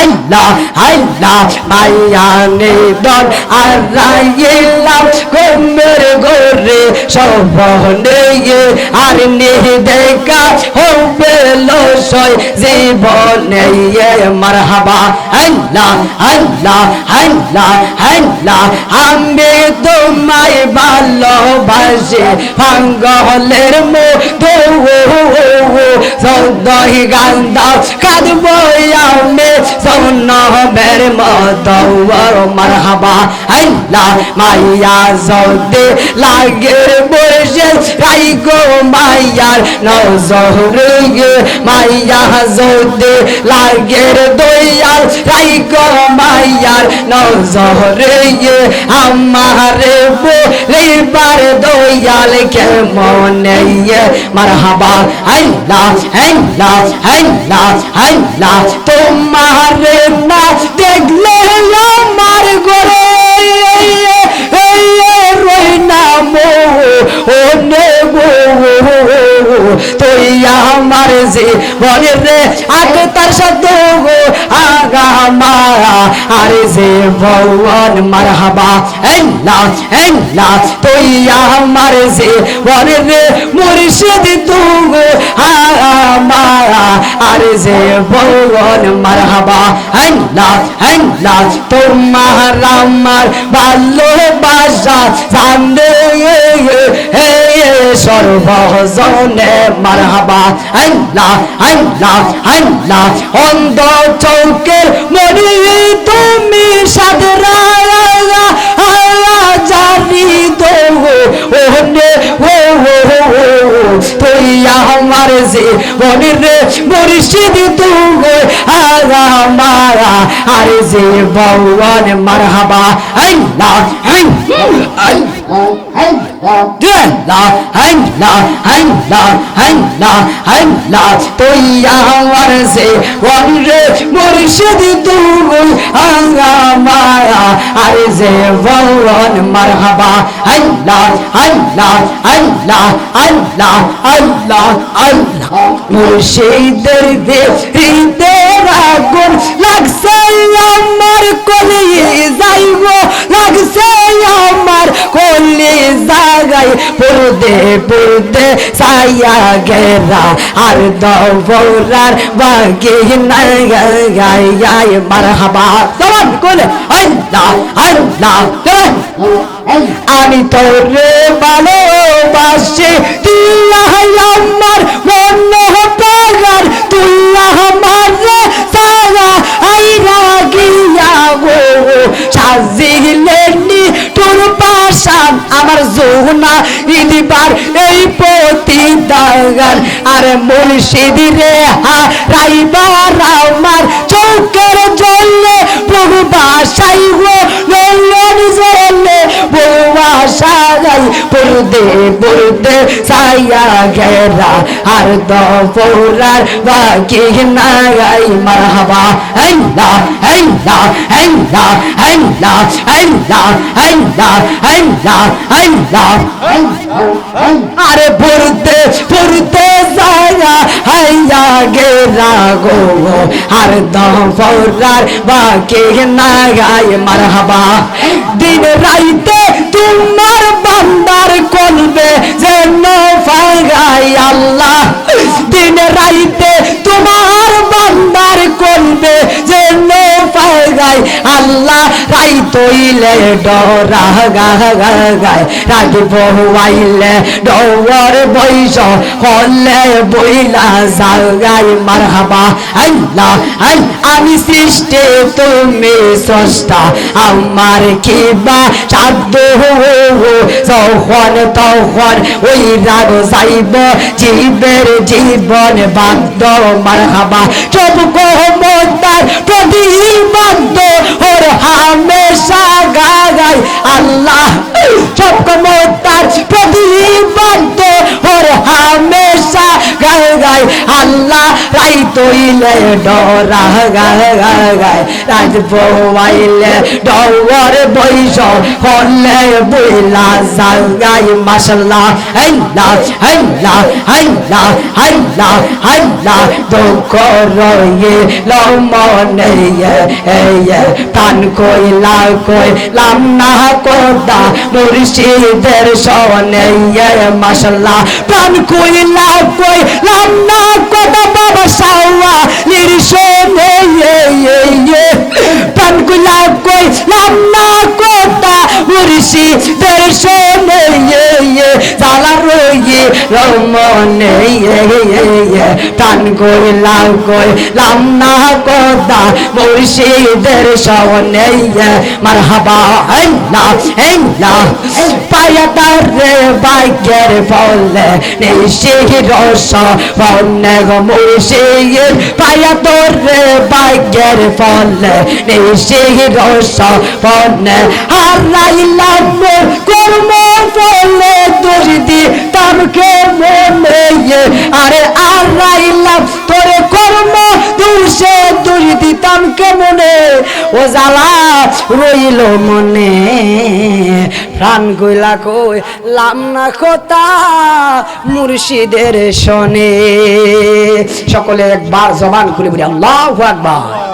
আল্লাহ আল্লাহ মায়ানে দল আর রাইলাম ঘুমের গোরে সবনে আর নে দেখা হবে। লসয় জীবনে মারহাবা। আল্লাহ আল্লাহ আল্লাহ আল্লাহ আমি তোমায় ভালোবাসি পাঙ্গলের মতো। সদয় গান্দা কাঁদবো আমি সৌন সন্নবের মতো মারহাবা আল্লাহ মাইয়া সৌদে লাগে বসে রাই গো মাইয়ার নজরে মাইয়া মাইয়া যদি লাগের দয়াল রাইক মাইয়ার নজরে আমারে বলিবার দয়াল কে মনে মারহাবা, হাইলা হাইলা হাইলা হাইলা, তোমার তুই আমার বলে রে আগে তার সাথে গো, আগা মারা আরে যে ভগবান, মারহাবা। আল্লাহ আল্লাহ তুই আমার বলে রে, মুর্শিদ তু গো, আগা মারা আরে যে ভগবান মারহাবা আল্লাহ আল্লাহ তোমার আমার ভালোবাসা। জানে হে সর্বজনে মারহাবা। আল্লাহ আল্লাহ আল্লাহ অন্ধ চৌকের মুর্শিদ তুই আগা মারা আর যে ভগবান মারহাবা আল্লাহ আল্লাহ আল্লাহ। মুর্শিদ তুই মায়া আরে যে বলন মারহাবা আল্লাহ আল্লাহ আল্লাহ আল্লাহ আল্লাহ আল্লাহ মুর্শিদের দে হৃদয় আগুন লাগছে আমার কলিয়ে সায়া গেরা আর আল্লাহ আল্লাহ আমি তোরে ভালোবাসি আমার মন সারা আইরা গিয়া গো। সাজিলেনি তোর আমার যৌনা ইদিবার এই পতি দাগান আর মুর্শিদ রে হা রাইবার আমার চৌকের জলে প্রভু বাসাই গো নয়ন জলে বাসাই পড়তে পড়তে সাইয়া ঘেরা, আর দৌরার বাকি নাই মারহাবা আল্লাহ আল্লাহ আল্লাহ আল্লাহ আল্লাহ আল্লাহ আল্লাহ আল্লাহ আরে পড়তে পড়তে সাইয়া হাইয়া গেরা গো। আর দৌরার বাকি নাই মারহাবা দিন রাইতে তোমার বান্দার কলবে যেন ফাগাই তৈলে ডরা গায় রাগি বহুয়াইলে ডর বৈশ, হলে বইলা জাগাই মারহাবা। আল্লাহ, আল, আমি সৃষ্টি, তুমি স্রষ্টা। আমার কিবা সাধ্য যখন তখন ওই রাগ যাইব। জীবের জীবন বাদ্য মারহাবা। সব কহমতার প্রতিবাদ্য আল্লাহ রাই তো শুইলে ডরা, গায় গায় বইলে ডর বৈশ হলে বইলা জাগাই মাসাল্লাহ হাইলা হাইলা হাইলা হাইলা হাইলা দুঃখ রয়ে লমনে প্রাণ কইলা কইলাম না কোদা, মুর্শিদের সনে মাসাল্লাহ প্রাণ কইলা কইলাম না কোদা রমনে প্রাণ কইলা কইলাম না কোদা মুর্শিদের সনে মারহাবা আল্লাহ আল্লাহ পায়াদার রে বাইকের ফলে নিশির রস ফলে মুর্শিদ পায়াদর রে বাইকের ফলে নিশির রস ফলে হারাইলাম কর্ম ফলে ও জ্বালা রইল মনে, প্রাণ গইলা কই লাম না কথা মুর্শিদের শনে। সকলে একবার জবান খুলে বলি, আল্লাহ আকবার।